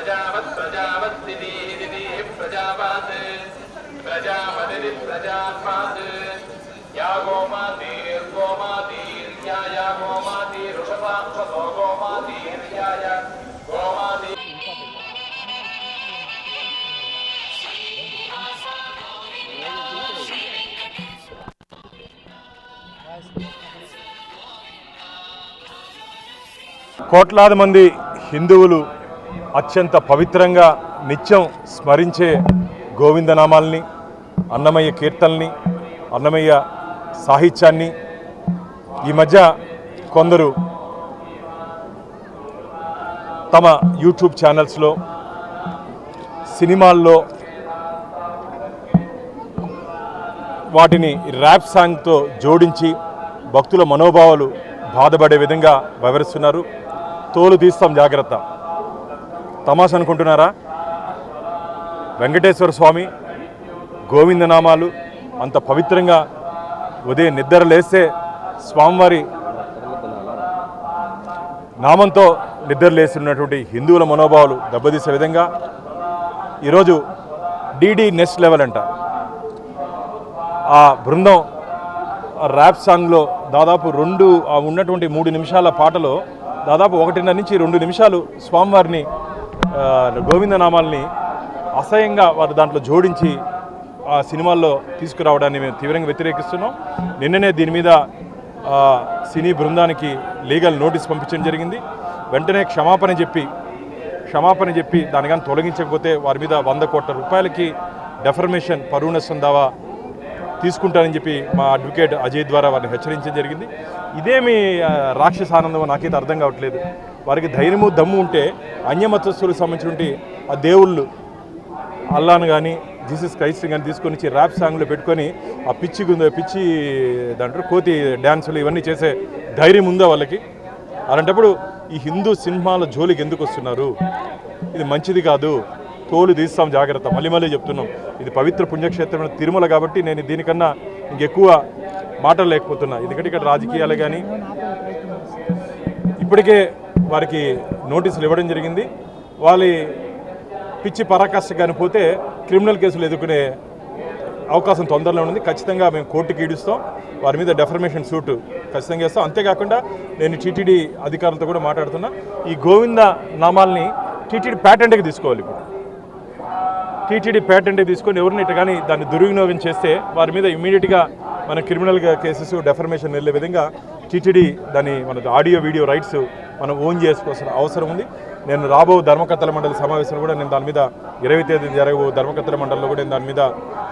ప్రజావత్ ప్రజావత్తిది ప్రజావాత్. Prajapati ప్రజాత్మాత్. Yeah గోమాతీర్ గోమాతీర్యాయ గోమాతీరుషపాక్షసో గోమాతీర్యాయ కోట్లాది మంది హిందువులు అత్యంత పవిత్రంగా నిత్యం స్మరించే గోవిందనామాల్ని అన్నమయ్య కీర్తనల్ని అన్నమయ్య సాహిత్యాన్ని ఈ మధ్య కొందరు తమ యూట్యూబ్ ఛానల్స్లో సినిమాల్లో వాటిని ర్యాప్ సాంగ్తో జోడించి భక్తుల మనోభావాలు బాధపడే విధంగా వివరిస్తున్నారు తోలు తీస్తాం జాగ్రత్త. తమాష అనుకుంటున్నారా? వెంకటేశ్వర స్వామి గోవిందనామాలు అంత పవిత్రంగా ఉదయం నిద్ర లేస్తే స్వామివారి నామంతో నిద్ర లేస్తున్నటువంటి హిందువుల మనోభావాలు దెబ్బతీసే విధంగా ఈరోజు డీడీ నెక్స్ట్ లెవెల్ అంట. ఆ బృందం ఆ ర్యాప్ సాంగ్లో దాదాపు రెండు ఆ ఉన్నటువంటి మూడు నిమిషాల పాటలో దాదాపు ఒకటిన్నర నుంచి రెండు నిమిషాలు స్వామివారిని గోవిందనామాల్ని అసహ్యంగా వారు దాంట్లో జోడించి ఆ సినిమాల్లో తీసుకురావడాన్ని మేము తీవ్రంగా వ్యతిరేకిస్తున్నాం. నిన్ననే దీని మీద సినీ బృందానికి లీగల్ నోటీస్ పంపించడం జరిగింది. వెంటనే క్షమాపణ చెప్పి క్షమాపణ చెప్పి దాని కానీ తొలగించకపోతే వారి మీద వంద కోట్ల రూపాయలకి డెఫర్మేషన్ పరువు దావా తీసుకుంటానని చెప్పి మా అడ్వకేట్ అజయ్ ద్వారా వారిని హెచ్చరించడం జరిగింది. ఇదేమి ఆ, రాక్షస ఆనందం నాకైతే అర్థం కావట్లేదు. వారికి ధైర్యము దమ్ము ఉంటే అన్యమతస్థులకు సంబంధించినటువంటి ఆ దేవుళ్ళు అల్లాను కానీ జీసస్ క్రైస్ట్ కానీ తీసుకొని వచ్చి ర్యాప్ సాంగ్లో పెట్టుకొని ఆ పిచ్చి గుంద- పిచ్చి దాంట్లో కోతి డ్యాన్సులు ఇవన్నీ చేసే ధైర్యం ఉందా వాళ్ళకి? అలాంటప్పుడు ఈ హిందూ సినిమాల జోలికి ఎందుకు వస్తున్నారు? ఇది మంచిది కాదు. తోలు తీస్తాం జాగ్రత్త. మళ్ళీ మళ్ళీ చెప్తున్నాం. ఇది పవిత్ర పుణ్యక్షేత్రమైన తిరుమల కాబట్టి నేను దీనికన్నా ఇంకెక్కువ మాటలు లేకపోతున్నా. ఎందుకంటే ఇక్కడ రాజకీయాలు కానీ ఇప్పటికే వారికి నోటీసులు ఇవ్వడం జరిగింది. వాళ్ళ పిచ్చి పరాకాష్ట కానీ పోతే క్రిమినల్ కేసులు ఎదుర్కొనే అవకాశం తొందరలో ఉంది. ఖచ్చితంగా మేము కోర్టుకి ఈడుస్తాం. వారి మీద డెఫర్మేషన్ సూట్ ఖచ్చితంగా చేస్తాం. అంతేకాకుండా నేను టీటీడీ అధికారులతో కూడా మాట్లాడుతున్నా. ఈ గోవింద నామాల్ని టీటీడీ ప్యాటెంట్కి తీసుకోవాలి ఇప్పుడు. టీటీడీ ప్యాటెంట్ తీసుకొని ఎవరిని ఇట్లా కానీ దాన్ని దుర్వినియోగం చేస్తే వారి మీద ఇమీడియట్గా మన క్రిమినల్ కేసెస్ డెఫర్మేషన్ వెళ్ళే విధంగా టీటీడీ దాని మన ఆడియో వీడియో రైట్స్ మనం ఓన్ చేసుకోవాల్సిన అవసరం ఉంది. నేను రాబో ధర్మకర్తల మండలి సమావేశంలో కూడా నేను దాని మీద ఇరవై తేదీ జరగబో ధర్మకర్తల మండలిలో కూడా నేను దాని మీద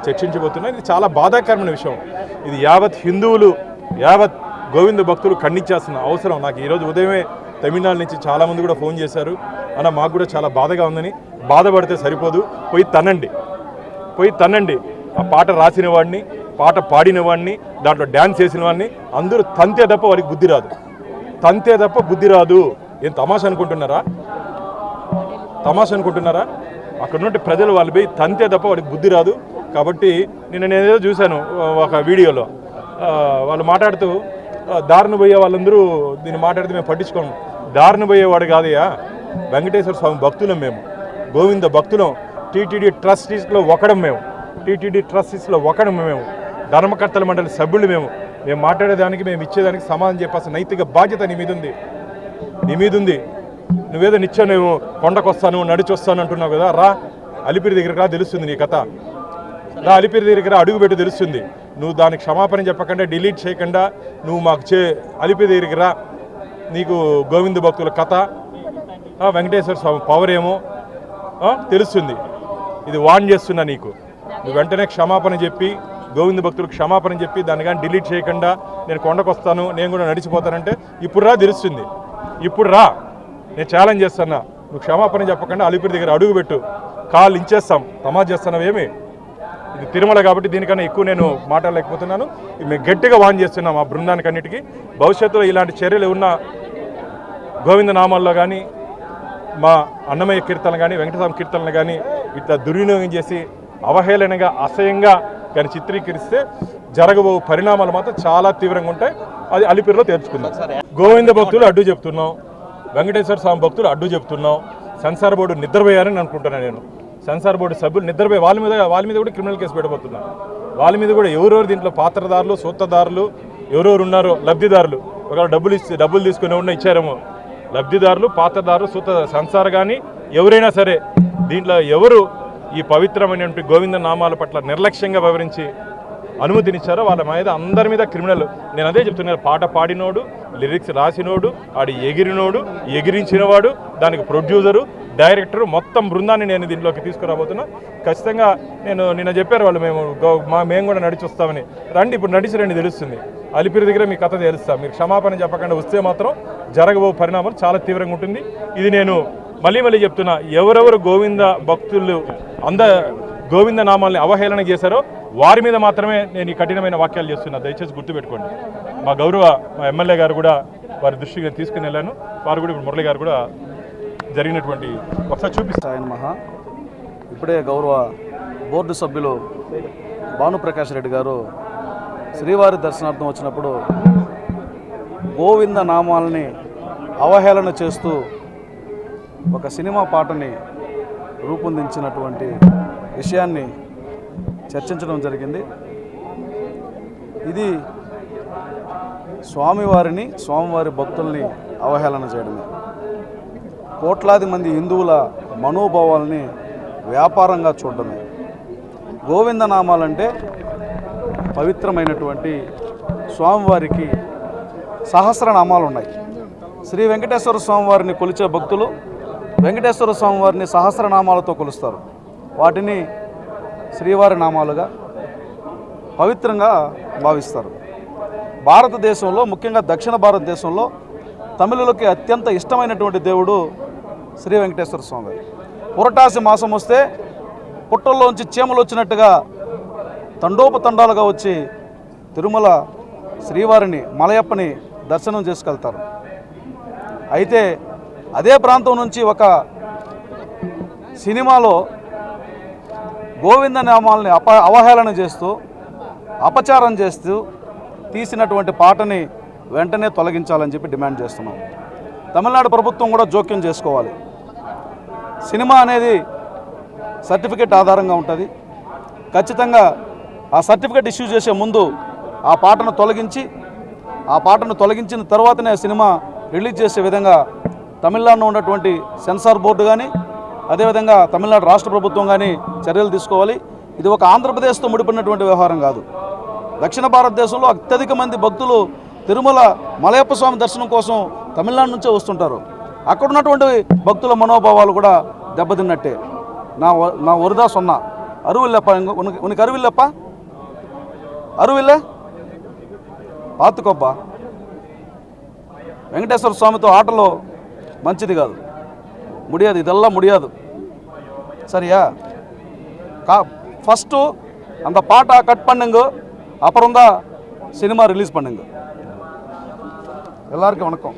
చర్చించబోతున్నా. ఇది చాలా బాధాకరమైన విషయం. ఇది యావత్ హిందువులు యావత్ గోవింద భక్తులు ఖండించాల్సిన అవసరం. నాకు ఈరోజు ఉదయమే తమిళనాడు నుంచి చాలామంది కూడా ఫోన్ చేశారు. అన్న మాకు కూడా చాలా బాధగా ఉందని. బాధపడితే సరిపోదు. పోయి తనండి పోయి తనండి ఆ పాట రాసిన వాడిని పాట పాడిన వాడిని దాంట్లో డ్యాన్స్ చేసిన వాడిని అందరూ తంతే తప్ప వారికి బుద్ధి రాదు. తంతే తప్ప బుద్ధి రాదు. ఏం తమాష అనుకుంటున్నారా? తమాష అనుకుంటున్నారా? అక్కడ నుండి ప్రజలు వాళ్ళు పోయి తంతే తప్ప వాడికి బుద్ధి రాదు. కాబట్టి నిన్న నేనేదో చూశాను ఒక వీడియోలో. వాళ్ళు మాట్లాడుతూ ఆ, దారిన పోయే వాళ్ళందరూ దీన్ని మాట్లాడితే మేము పట్టించుకోము. దారిన పోయేవాడు కాదయ్యా. వెంకటేశ్వర స్వామి భక్తులం మేము. గోవింద భక్తులం. టీటీడీ ట్రస్టీస్లో ఒకడం మేము. టీటీడీ ట్రస్టీస్లో ఒకడం మేము. ధర్మకర్తల మండలి సభ్యులు మేము. మేము మాట్లాడేదానికి మేము ఇచ్చేదానికి సమాధానం చెప్పాల్సిన నైతిక బాధ్యత నీ మీద ఉంది. నీ మీద ఉంది. నువ్వేదో నిత్యం నువ్వు కొండకొస్తాను నడిచి వస్తాను అంటున్నావు కదా రా. అలిపిరి దగ్గరికి రా తెలుస్తుంది నీ కథ. రా అలిపిరి దగ్గరికి రా అడుగు పెట్టి తెలుస్తుంది. నువ్వు దానికి క్షమాపణ చెప్పకుండా డిలీట్ చేయకుండా నువ్వు మాకు చే అలిపిరి దగ్గరికి రా. నీకు గోవింద భక్తుల కథ. వెంకటేశ్వర స్వామి పవర్ ఏమో. తెలుస్తుంది. ఇది వాన్ చేస్తున్నా నీకు. నువ్వు వెంటనే క్షమాపణ చెప్పి గోవింద భక్తులకు క్షమాపణ చెప్పి దాన్ని కానీ డిలీట్ చేయకుండా నేను కొండకొస్తాను నేను కూడా నడిచిపోతానంటే ఇప్పుడు రా తెలుస్తుంది. ఇప్పుడు రా. నేను ఛాలెంజ్ చేస్తున్నా. నువ్వు క్షమాపణ చెప్పకుండా అలిపిరి దగ్గర అడుగు పెట్టు. ఇచ్చేస్తాం ఇంచేస్తాం. తమాజ్ చేస్తున్నావేమి ఇది తిరుమల కాబట్టి దీనికన్నా ఎక్కువ నేను మాట్లాడలేకపోతున్నాను. మేము గట్టిగా వాన్ చేస్తున్నాం ఆ బృందానికి అన్నిటికీ భవిష్యత్తులో ఇలాంటి చర్యలు ఉన్న గోవింద నామాల్లో కానీ మా అన్నమయ్య కీర్తనలు కానీ వెంకటస్వామి కీర్తనలు కానీ ఇట్లా దుర్వినియోగం చేసి అవహేళనగా అసహ్యంగా కానీ చిత్రీకరిస్తే జరగబో పరిణామాలు మాత్రం చాలా తీవ్రంగా ఉంటాయి. అది అలిపిరిలో తేల్చుకుందాం. గోవింద భక్తులు అడ్డు చెప్తున్నాం. వెంకటేశ్వర స్వామి భక్తులు అడ్డు చెప్తున్నాం. సెన్సార్ బోర్డు నిద్రపోయారని అనుకుంటున్నాను నేను. సెన్సార్ బోర్డు సభ్యులు నిద్రపోయి వాళ్ళ మీద వాళ్ళ మీద కూడా క్రిమినల్ కేసు పెట్టబోతున్నారు వాళ్ళ మీద కూడా ఎవరెవరు దీంట్లో పాత్రదారులు సూత్రధారులు ఎవరెవరు ఉన్నారో లబ్ధిదారులు. ఒకవేళ డబ్బులు ఇస్తే డబ్బులు తీసుకుని ఉన్న ఇచ్చారేమో. లబ్ధిదారులు పాత్రదారులు సూత్ర సంసార కానీ ఎవరైనా సరే దీంట్లో ఎవరు ఈ పవిత్రమైనటువంటి గోవింద నామాల పట్ల నిర్లక్ష్యంగా వివరించి అనుమతినిచ్చారో వాళ్ళ మీద అందరి మీద క్రిమినల్. నేను అదే చెప్తున్నాను పాట పాడినోడు లిరిక్స్ రాసినోడు ఆడి ఎగిరినోడు ఎగిరించినవాడు దానికి ప్రొడ్యూసరు డైరెక్టర్ మొత్తం బృందాన్ని నేను దీంట్లోకి తీసుకురాబోతున్నా. ఖచ్చితంగా నేను నిన్న చెప్పారు వాళ్ళు మేము గో- మా మేము కూడా నడిచి వస్తామని. రండి ఇప్పుడు నడిచి రండి తెలుస్తుంది. అలిపిరి దగ్గర మీ కథ తెలుస్తాం. మీరు క్షమాపణ చెప్పకుండా వస్తే మాత్రం జరగబో పరిణామం చాలా తీవ్రంగా ఉంటుంది. ఇది నేను మళ్ళీ మళ్ళీ చెప్తున్నా ఎవరెవరు గోవింద భక్తులు అంద గోవింద నామాల్ని అవహేళన చేశారో వారి మీద మాత్రమే నేను ఈ కఠినమైన వాక్యాలు చేస్తున్నా. దయచేసి గుర్తుపెట్టుకోండి. మా గౌరవ మా ఎమ్మెల్యే గారు కూడా వారి దృష్టికి తీసుకుని వెళ్ళాను. వారు కూడా ఇప్పుడు మురళి గారు కూడా జరిగినటువంటి ఒకసారి చూపిస్తాను ఆయన మహా ఇప్పుడే గౌరవ బోర్డు సభ్యులు భానుప్రకాష్ రెడ్డి గారు శ్రీవారి దర్శనార్థం వచ్చినప్పుడు గోవింద నామాలని అవహేళన చేస్తూ ఒక సినిమా పాటని రూపొందించినటువంటి విషయాన్ని చర్చించడం జరిగింది. ఇది స్వామివారిని స్వామివారి భక్తుల్ని అవహేళన చేయడమే. కోట్లాది మంది హిందువుల మనోభావాల్ని వ్యాపారంగా చూడడమే. గోవిందనామాలంటే పవిత్రమైనటువంటి స్వామివారికి సహస్రనామాలు ఉన్నాయి శ్రీ వెంకటేశ్వర స్వామివారిని కొలిచే భక్తులు వెంకటేశ్వర స్వామివారిని సహస్రనామాలతో కొలుస్తారు. వాటిని శ్రీవారి నామాలుగా పవిత్రంగా భావిస్తారు. భారతదేశంలో ముఖ్యంగా దక్షిణ భారతదేశంలో తమిళులకి అత్యంత ఇష్టమైనటువంటి దేవుడు శ్రీ వెంకటేశ్వర స్వామి పురటాసి మాసం వస్తే పుట్టల్లోంచి చీమలు వచ్చినట్టుగా తండోపతండాలుగా వచ్చి తిరుమల శ్రీవారిని మలయప్పని దర్శనం చేసుకెళ్తారు. అయితే అదే ప్రాంతం నుంచి ఒక సినిమాలో గోవింద నామాలని అప అవహేళన చేస్తూ అపచారం చేస్తూ తీసినటువంటి పాటని వెంటనే తొలగించాలని చెప్పి డిమాండ్ చేస్తున్నాం. తమిళనాడు ప్రభుత్వం కూడా జోక్యం చేసుకోవాలి. సినిమా అనేది సర్టిఫికేట్ ఆధారంగా ఉంటుంది. ఖచ్చితంగా ఆ సర్టిఫికెట్ ఇష్యూ చేసే ముందు ఆ పాటను తొలగించి ఆ పాటను తొలగించిన తర్వాతనే సినిమా రిలీజ్ చేసే విధంగా తమిళనాడులో ఉన్నటువంటి సెన్సార్ బోర్డు కానీ అదేవిధంగా తమిళనాడు రాష్ట్ర ప్రభుత్వం కానీ చర్యలు తీసుకోవాలి. ఇది ఒక ఆంధ్రప్రదేశ్తో ముడిపడినటువంటి వ్యవహారం కాదు. దక్షిణ భారతదేశంలో అత్యధిక మంది భక్తులు తిరుమల మలయప్ప స్వామి దర్శనం కోసం తమిళనాడు నుంచే వస్తుంటారు. అక్కడ ఉన్నటువంటి భక్తుల మనోభావాలు కూడా దెబ్బతిన్నట్టే. నా నా వరుదా సున్నా. అరువిల్లప్ప ఉనికి అరువిల్లప్ప? అరువిల్లే? పాతుకొబ్బా. వెంకటేశ్వర స్వామితో ఆటలో మంచిది కాదు ముడియాదు ఇదెల్లా ముడియాదు சரியா கா ஃபஸ்ட்டு அந்த பாட்டை கட் பண்ணுங்க அப்புறம் தான் சினிமா ரிலீஸ் பண்ணுங்க எல்லாருக்கும் வணக்கம்